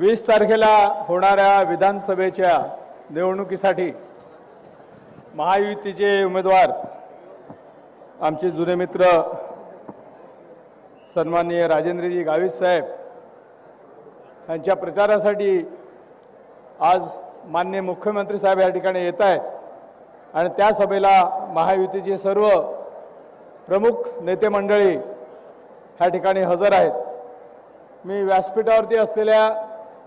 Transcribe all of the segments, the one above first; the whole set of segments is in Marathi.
वीस तारखेला होणाऱ्या विधानसभेच्या निवडणुकीसाठी महायुतीचे उमेदवार आमचे जुने मित्र सन्माननीय राजेंद्रजी गावित साहेब यांच्या प्रचारासाठी आज मान्य मुख्यमंत्री साहेब या ठिकाणी येत आहेत. आणि त्या सभेला महायुतीचे सर्व प्रमुख नेते मंडळी ह्या ठिकाणी हजर आहेत. मी व्यासपीठावरती असलेल्या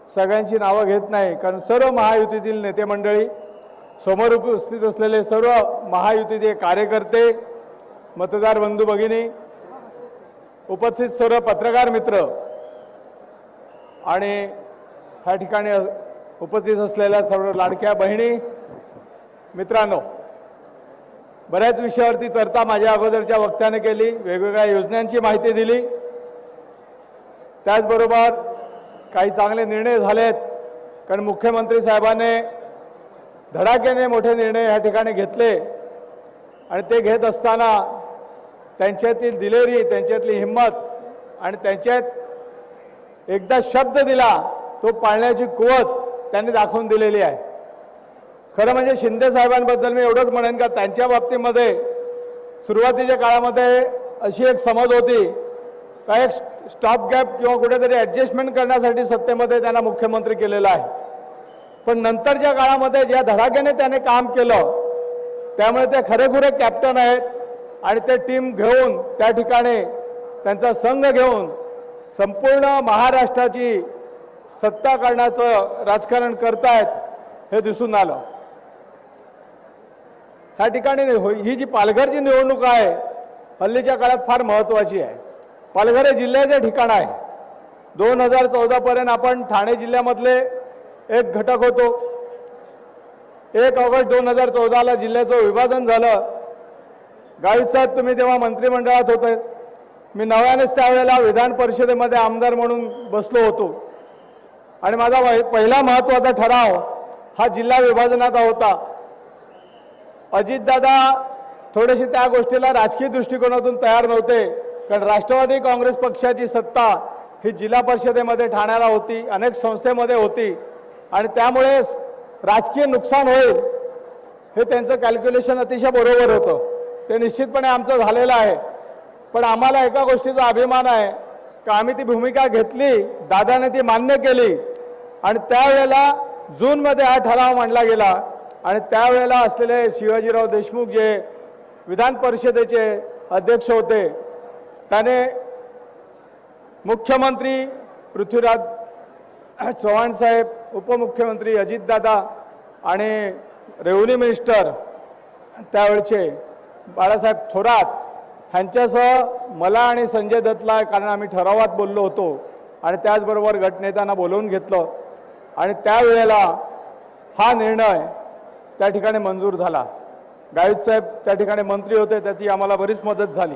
सगळ्यांची नावं घेत नाही कारण सर्व महायुतीतील नेते मंडळी समोर उपस्थित असलेले सर्व महायुतीचे कार्यकर्ते मतदार बंधू भगिनी उपस्थित सर्व पत्रकार मित्र आणि ह्या ठिकाणी उपस्थित असलेल्या सर्व लाडक्या बहिणी मित्रांनो बऱ्याच विषयावरती चर्चा माझ्या अगोदरच्या वक्त्याने केली वेगवेगळ्या योजनांची माहिती दिली. त्याचबरोबर काही चांगले निर्णय झालेत. कारण मुख्यमंत्री साहेबाने धडाक्याने मोठे निर्णय या ठिकाणी घेतले. आणि ते घेत असताना त्यांच्यातील दिलेरी त्यांच्यातली हिंमत आणि त्यांच्यात एकदा शब्द दिला तो पाळण्याची कुवत त्यांनी दाखवून दिलेली आहे. खरं म्हणजे शिंदे साहेबांबद्दल मी एवढंच म्हणेन का त्यांच्या बाबतीमध्ये सुरुवातीच्या काळामध्ये अशी एक समज होती का एक स्टॉप गॅप किंवा कुठेतरी ॲडजस्टमेंट करण्यासाठी सत्तेमध्ये त्यांना मुख्यमंत्री केलेलं आहे. पण नंतरच्या काळामध्ये ज्या धडाक्याने त्याने काम केलं त्यामुळे ते खरेखुरे कॅप्टन आहेत आणि ते टीम घेऊन त्या ठिकाणी त्यांचा संघ घेऊन संपूर्ण महाराष्ट्राची सत्ता करण्याचं राजकारण करतायत हे दिसून आलं. ह्या ठिकाणी ही जी पालघरची निवडणूक आहे हल्लीच्या काळात फार महत्त्वाची आहे. पालघर हे जिल्ह्याचे ठिकाण आहे. दोन हजार चौदापर्यंत आपण ठाणे जिल्ह्यामधले एक घटक होतो. एक ऑगस्ट दोन हजार चौदाला जिल्ह्याचं विभाजन झालं. गाईसाहेब तुम्ही तेव्हा मंत्रिमंडळात होते. मी नव्यानेच त्यावेळेला विधान परिषदेमध्ये आमदार म्हणून बसलो होतो. आणि माझा वै- पहिला महत्त्वाचा ठराव हा जिल्हा विभाजनाचा होता. अजितदादा थोडेसे त्या गोष्टीला राजकीय दृष्टिकोनातून तयार नव्हते. कारण राष्ट्रवादी काँग्रेस पक्षाची सत्ता ही जिल्हा परिषदेमध्ये ठाण्याला होती अनेक संस्थेमध्ये होती. आणि त्यामुळे राजकीय नुकसान होईल हे त्यांचं कॅल्क्युलेशन अतिशय बरोबर होतं. ते निश्चितपणे आमचं झालेलं आहे. पण आम्हाला एका गोष्टीचा अभिमान आहे. का आम्ही ती भूमिका घेतली दादाने ती मान्य केली. आणि त्यावेळेला जूनमध्ये हा ठराव मांडला गेला. आणि त्यावेळेला असलेले शिवाजीराव देशमुख जे विधान परिषदेचे अध्यक्ष होते त्याने मुख्यमंत्री पृथ्वीराज चव्हाण साहेब उपमुख्यमंत्री अजितदादा आणि रेव्हन्यू मिनिस्टर त्यावेळचे बाळासाहेब थोरात ह्यांच्यासह मला आणि संजय दत्तला कारण आम्ही ठरावात बोललो होतो आणि त्याचबरोबर गटनेत्यांना बोलवून घेतलं. आणि त्यावेळेला हा निर्णय त्या ठिकाणी मंजूर झाला. गावित साहेब त्या ठिकाणी मंत्री होते त्याची आम्हाला बरीच मदत झाली.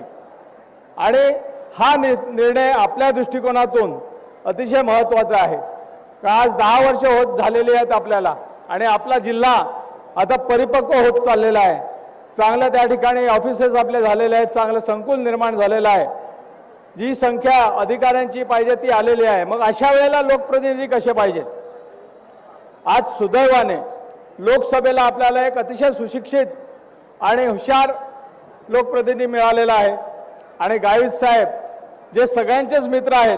आणि हा नि निर्णय आपल्या दृष्टिकोनातून अतिशय महत्त्वाचा आहे. का आज दहा वर्ष होत झालेली आहेत आपल्याला आणि आपला जिल्हा आता परिपक्व होत चाललेला आहे. चांगलं त्या ठिकाणी ऑफिसेस आपले झालेले आहेत चांगलं संकुल निर्माण झालेलं आहे. जी संख्या अधिकाऱ्यांची पाहिजे ती आलेली आहे. मग अशा वेळेला लोकप्रतिनिधी कसे पाहिजेत? आज सुदैवाने लोकसभेला आपल्याला एक अतिशय सुशिक्षित आणि हुशार लोकप्रतिनिधी मिळालेला आहे. आणि गावित साहेब जे सगळ्यांचेच मित्र आहेत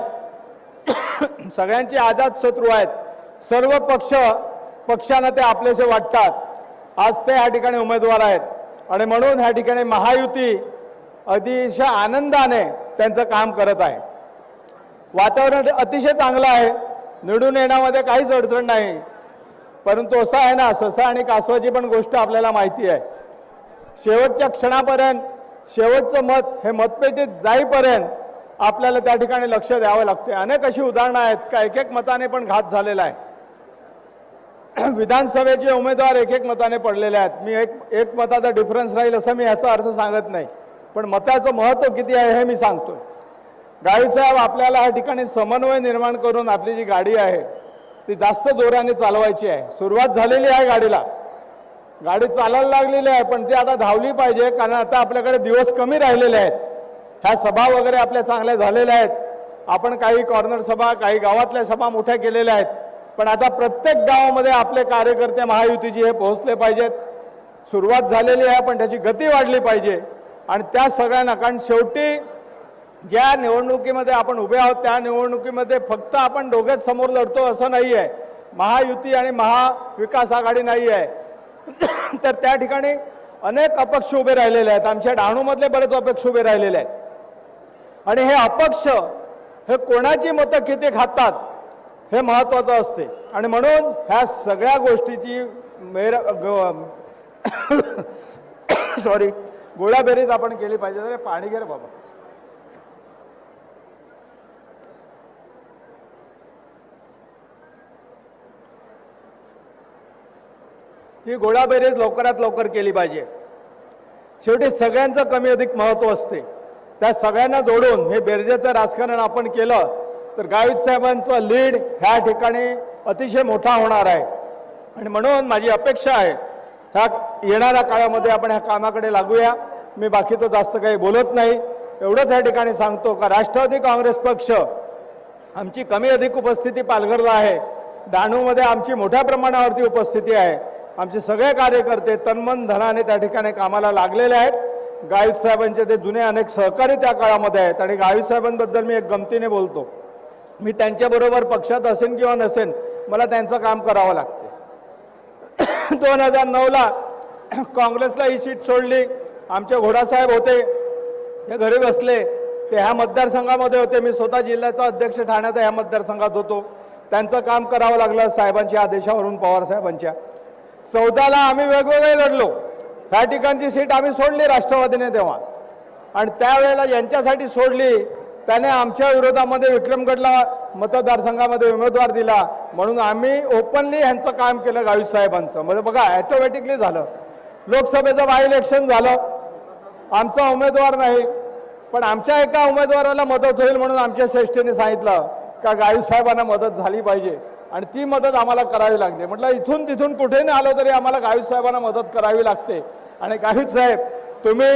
सगळ्यांचे आजाद शत्रू आहेत सर्व पक्ष पक्षांना ते आपलेसे वाटतात. आज ते ह्या ठिकाणी उमेदवार आहेत. आणि म्हणून ह्या ठिकाणी महायुती अतिशय आनंदाने त्यांचं काम करत आहे. वातावरण अतिशय चांगलं आहे. निवडून येण्यामध्ये काहीच अडचण नाही. परंतु असं आहे ना ससा आणि कासवाची पण गोष्ट आपल्याला माहिती आहे. शेवटच्या क्षणापर्यंत शेवटचं मत हे मतपेटीत जाईपर्यंत आपल्याला त्या ठिकाणी लक्ष द्यावं लागते अनेक अशी उदाहरणं आहेत का? एक एक मताने पण घात झालेला आहे. विधानसभेचे उमेदवार एक एक मताने पडलेले आहेत. मी एक एक मताचा डिफरन्स राहील असं मी ह्याचा अर्थ सांगत नाही. पण मताचं महत्त्व किती आहे हे मी सांगतो गाडीसाहेब आपल्याला या ठिकाणी समन्वय निर्माण करून आपली जी गाडी आहे ती जास्त जोराने चालवायची आहे. सुरुवात झालेली आहे गाडीला. गाडी चालायला लागलेली आहे पण ती आता धावली पाहिजे कारण आता आपल्याकडे दिवस कमी राहिलेले आहेत. ह्या सभा वगैरे आपल्या चांगल्या झालेल्या आहेत. आपण काही कॉर्नर सभा काही गावातल्या सभा मोठ्या केलेल्या आहेत. पण आता प्रत्येक गावामध्ये आपले कार्यकर्ते महायुतीचे हे पोहोचले पाहिजेत. सुरुवात झालेली आहे पण त्याची गती वाढली पाहिजे. आणि त्या सगळ्यांना कारण शेवटी ज्या निवडणुकीमध्ये आपण उभे आहोत त्या निवडणुकीमध्ये फक्त आपण दोघेच समोर लढतो असं नाही आहे महायुती आणि महाविकास आघाडी नाही आहे तर त्या ठिकाणी अनेक अपक्ष उभे राहिलेले आहेत. आमच्या डहाणूमधले बरेच अपक्ष उभे राहिलेले आहेत. आणि हे अपक्ष हे कोणाची मतं किती खातात हे महत्वाचं असते. आणि म्हणून ह्या सगळ्या गोष्टीची मेर सॉरी गोळाबेरीज आपण केली पाहिजे. पाणी घे बाबा. ही गोळाबेरीज लवकरात लवकर केली पाहिजे. शेवटी सगळ्यांचं कमी अधिक महत्त्व असते. त्या सगळ्यांना जोडून हे बेरजेचं राजकारण आपण केलं तर गावित साहेबांचं लीड ह्या ठिकाणी अतिशय मोठा होणार आहे. आणि म्हणून माझी अपेक्षा आहे ह्या येणाऱ्या काळामध्ये आपण ह्या कामाकडे लागूया. मी बाकीचं जास्त काही बोलत नाही. एवढंच या ठिकाणी सांगतो का राष्ट्रवादी काँग्रेस पक्ष आमची कमी अधिक उपस्थिती पालघरला आहे. डहाणूमध्ये आमची मोठ्या प्रमाणावरती उपस्थिती आहे. आमचे सगळे कार्यकर्ते तन्मन धनाने त्या ठिकाणी कामाला लागलेले आहेत. गावित साहेबांचे ते जुने अनेक सहकारी त्या काळामध्ये आहेत. आणि गावित साहेबांबद्दल मी एक गमतीने बोलतो. मी त्यांच्याबरोबर पक्षात असेन किंवा नसेन मला त्यांचं काम करावं लागते. दोन हजार नऊला काँग्रेसला ही सीट सोडली. आमचे घोडासाहेब होते. ते घरी बसले. ते ह्या मतदारसंघामध्ये होते. मी स्वतः जिल्ह्याचा अध्यक्ष ठाण्याचा ह्या मतदारसंघात होतो. त्यांचं काम करावं लागलं साहेबांच्या आदेशावरून पवार साहेबांच्या. चौदाला आम्ही वेगवेगळे लढलो. ह्या ठिकाणची सीट आम्ही सोडली राष्ट्रवादीने तेव्हा. आणि त्यावेळेला यांच्यासाठी सोडली. त्याने आमच्या विरोधामध्ये विक्रमगडला मतदारसंघामध्ये उमेदवार दिला. म्हणून आम्ही ओपनली ह्यांचं काम केलं गावित साहेबांचं. म्हणजे बघा ॲटोमॅटिकली झालं. लोकसभेचं बाय इलेक्शन झालं. आमचा उमेदवार नाही. पण आमच्या एका उमेदवाराला मदत होईल म्हणून आमच्या श्रेष्ठीने सांगितलं का गावी साहेबांना मदत झाली पाहिजे. आणि ती मदत आम्हाला करावी लागते. म्हटलं इथून तिथून कुठे नाही आलो तरी आम्हाला गावित साहेबांना मदत करावी लागते. आणि गावित साहेब तुम्ही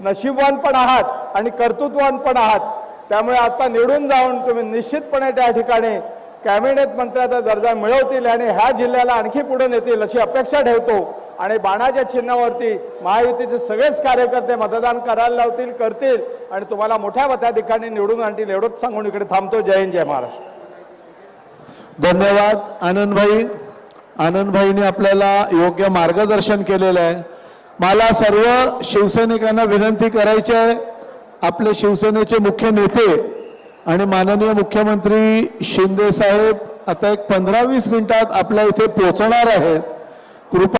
नशीबवान पण आहात आणि कर्तृत्ववान पण आहात. त्यामुळे आता निवडून जाऊन तुम्ही निश्चितपणे त्या ठिकाणी कॅबिनेट मंत्र्याचा दर्जा मिळवतील आणि ह्या जिल्ह्याला आणखी पुढे नेतील अशी अपेक्षा ठेवतो. आणि बाणाच्या चिन्हावरती महायुतीचे सगळेच कार्यकर्ते मतदान करायला लावतील करतील. आणि तुम्हाला मोठ्या मताधिकाऱ्यांनी निवडून आणतील एवढंच सांगून इकडे थांबतो. जय हिंद जय महाराष्ट्र. धन्यवाद आनंदभाई. आनंदभाईने आपल्याला योग्य मार्गदर्शन केलेलं आहे. मला सर्व शिवसैनिकांना विनंती करायची आहे. आपले शिवसेनेचे मुख्य नेते आणि माननीय मुख्यमंत्री शिंदे साहेब आता एक पंधरा वीस मिनिटात आपल्या इथे पोहोचणार आहेत. कृपा